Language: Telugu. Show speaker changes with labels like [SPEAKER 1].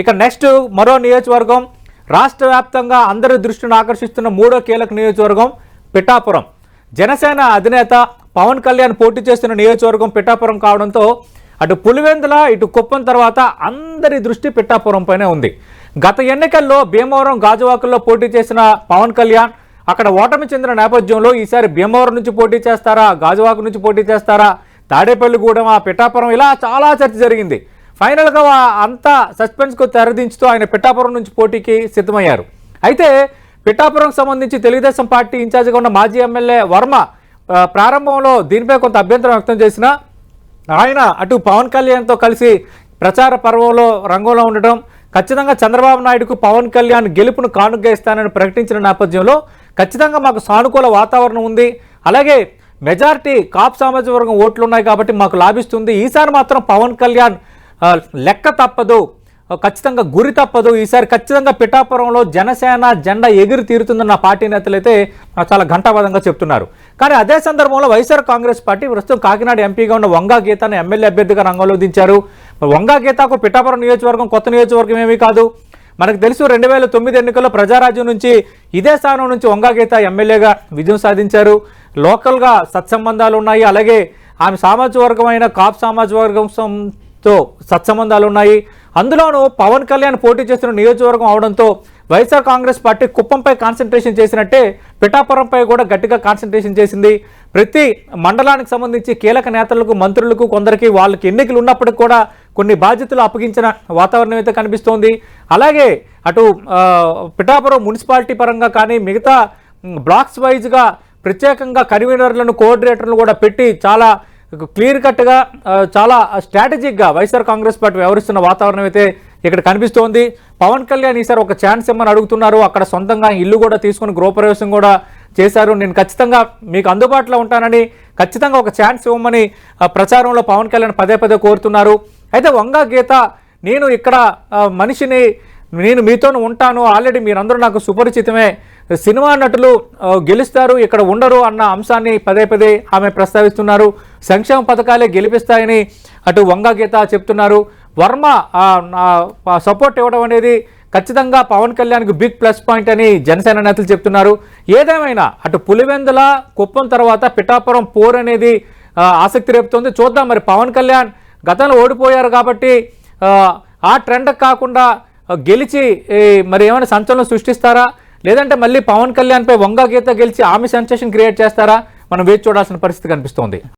[SPEAKER 1] ఇక నెక్స్ట్ మరో నియోజకవర్గం రాష్ట్ర వ్యాప్తంగా అందరి దృష్టిని ఆకర్షిస్తున్న మూడో కీలక నియోజకవర్గం పిఠాపురం. జనసేన అధినేత పవన్ కళ్యాణ్ పోటీ చేస్తున్న నియోజకవర్గం పిఠాపురం కావడంతో అటు పులివెందుల ఇటు కుప్పం తర్వాత అందరి దృష్టి పిఠాపురం పైనే ఉంది. గత ఎన్నికల్లో భీమవరం గాజువాకల్లో పోటీ చేసిన పవన్ కళ్యాణ్ అక్కడ ఓటమి చెందిన నేపథ్యంలో ఈసారి భీమవరం నుంచి పోటీ చేస్తారా గాజువాక నుంచి పోటీ చేస్తారా తాడేపల్లిగూడెం ఆ పిఠాపురం ఇలా చాలా చర్చ జరిగింది. ఫైనల్గా అంతా సస్పెన్స్కు తెరదించుతూ ఆయన పిఠాపురం నుంచి పోటీకి సిద్ధమయ్యారు. అయితే పిఠాపురం సంబంధించి తెలుగుదేశం పార్టీ ఇన్ఛార్జిగా ఉన్న మాజీ ఎమ్మెల్యే వర్మ ప్రారంభంలో దీనిపై కొంత అభ్యంతరం వ్యక్తం చేసిన ఆయన అటు పవన్ కళ్యాణ్తో కలిసి ప్రచార పర్వంలో రంగంలో ఉండడం ఖచ్చితంగా చంద్రబాబు నాయుడుకు పవన్ కళ్యాణ్ గెలుపును కానుగ్గా ఇస్తానని ప్రకటించిన నేపథ్యంలో ఖచ్చితంగా మాకు సానుకూల వాతావరణం ఉంది. అలాగే మెజార్టీ కాప్ సామాజిక వర్గం ఓట్లు ఉన్నాయి కాబట్టి మాకు లాభిస్తుంది. ఈసారి మాత్రం పవన్ కళ్యాణ్ లెక్క తప్పదు. ఖచ్చితంగా గురి తప్పదు. ఈసారి ఖచ్చితంగా పిఠాపురంలో జనసేన జెండా ఎగిరి తీరుతుందన్న పార్టీ నేతలైతే చాలా ఘంటాబద్ధంగా చెప్తున్నారు. కానీ అదే సందర్భంలో వైఎస్ఆర్ కాంగ్రెస్ పార్టీ ప్రస్తుతం కాకినాడ ఎంపీగా ఉన్న వంగా గీతాను ఎమ్మెల్యే అభ్యర్థిగా రంగంలో దించారు. వంగా గీతాకు పిఠాపురం నియోజకవర్గం కొత్త నియోజకవర్గం ఏమీ కాదు. మనకు తెలుసు రెండు వేల తొమ్మిది ఎన్నికల్లో ప్రజారాజ్యం నుంచి ఇదే స్థానం నుంచి వంగాగీత ఎమ్మెల్యేగా విజయం సాధించారు. లోకల్గా సత్సంబంధాలు ఉన్నాయి. అలాగే ఆమె సామాజిక వర్గమైన కాప్ సామాజిక తో సత్సంబంధాలు ఉన్నాయి. అందులోనూ పవన్ కళ్యాణ్ పోటీ చేస్తున్న నియోజకవర్గం అవడంతో వైఎస్ఆర్ కాంగ్రెస్ పార్టీ కుప్పంపై కాన్సన్ట్రేషన్ చేసినట్టే పిఠాపురంపై కూడా గట్టిగా కాన్సన్ట్రేషన్ చేసింది. ప్రతి మండలానికి సంబంధించి కీలక నేతలకు మంత్రులకు కొందరికి వాళ్ళకి ఎన్నికలు ఉన్నప్పటికీ కూడా కొన్ని బాధ్యతలు అప్పగించిన వాతావరణం అయితే కనిపిస్తోంది. అలాగే అటు పిఠాపురం మున్సిపాలిటీ పరంగా కానీ మిగతా బ్లాక్స్ వైజ్గా ప్రత్యేకంగా కన్వీనర్లను కోఆర్డినేటర్లను కూడా పెట్టి చాలా క్లియర్ కట్గా చాలా స్ట్రాటజిక్గా వైఎస్ఆర్ కాంగ్రెస్ పార్టీ వ్యవహరిస్తున్న వాతావరణం అయితే ఇక్కడ కనిపిస్తోంది. పవన్ కళ్యాణ్ ఈసారి ఒక ఛాన్స్ ఇమ్మని అడుగుతున్నారు? అక్కడ సొంతంగా ఇల్లు కూడా తీసుకుని గృహప్రవేశం కూడా చేశారు. నేను ఖచ్చితంగా మీకు అందుబాటులో ఉంటానని ఖచ్చితంగా ఒక ఛాన్స్ ఇవ్వమని ఆ, ప్రచారంలో పవన్ కళ్యాణ్ పదే పదే కోరుతున్నారు. అయితే వంగా గీత నేను ఇక్కడ మనిషిని నేను మీతోనే ఉంటాను. ఆల్రెడీ మీరందరూ నాకు సుపరిచితమే. సినిమా నటులు గెలుస్తారు ఇక్కడ ఉండరు అన్న అంశాన్ని పదే పదే ఆమె ప్రస్తావిస్తున్నారు. సంక్షేమ పథకాలే గెలిపిస్తాయని అటు వంగా గీత చెప్తున్నారు. వర్మ సపోర్ట్ ఇవ్వడం అనేది ఖచ్చితంగా పవన్ కళ్యాణ్కి బిగ్ ప్లస్ పాయింట్ అని జనసేన నేతలు చెప్తున్నారు. ఏదేమైనా అటు పులివెందుల కుప్పం తర్వాత పిఠాపురం పోర్ అనేది ఆసక్తి రేపుతోంది. చూద్దాం మరి పవన్ కళ్యాణ్ గతంలో ఓడిపోయారు కాబట్టి ఆ, ట్రెండ్ కాకుండా గెలిచి మరి ఏమైనా సంచలనం సృష్టిస్తారా? లేదంటే మళ్ళీ పవన్ కళ్యాణ్పై వంగ గీత గెలిచి ఆమె సెన్సేషన్ క్రియేట్ చేస్తారా? మనం వేచి చూడాల్సిన పరిస్థితి కనిపిస్తోంది.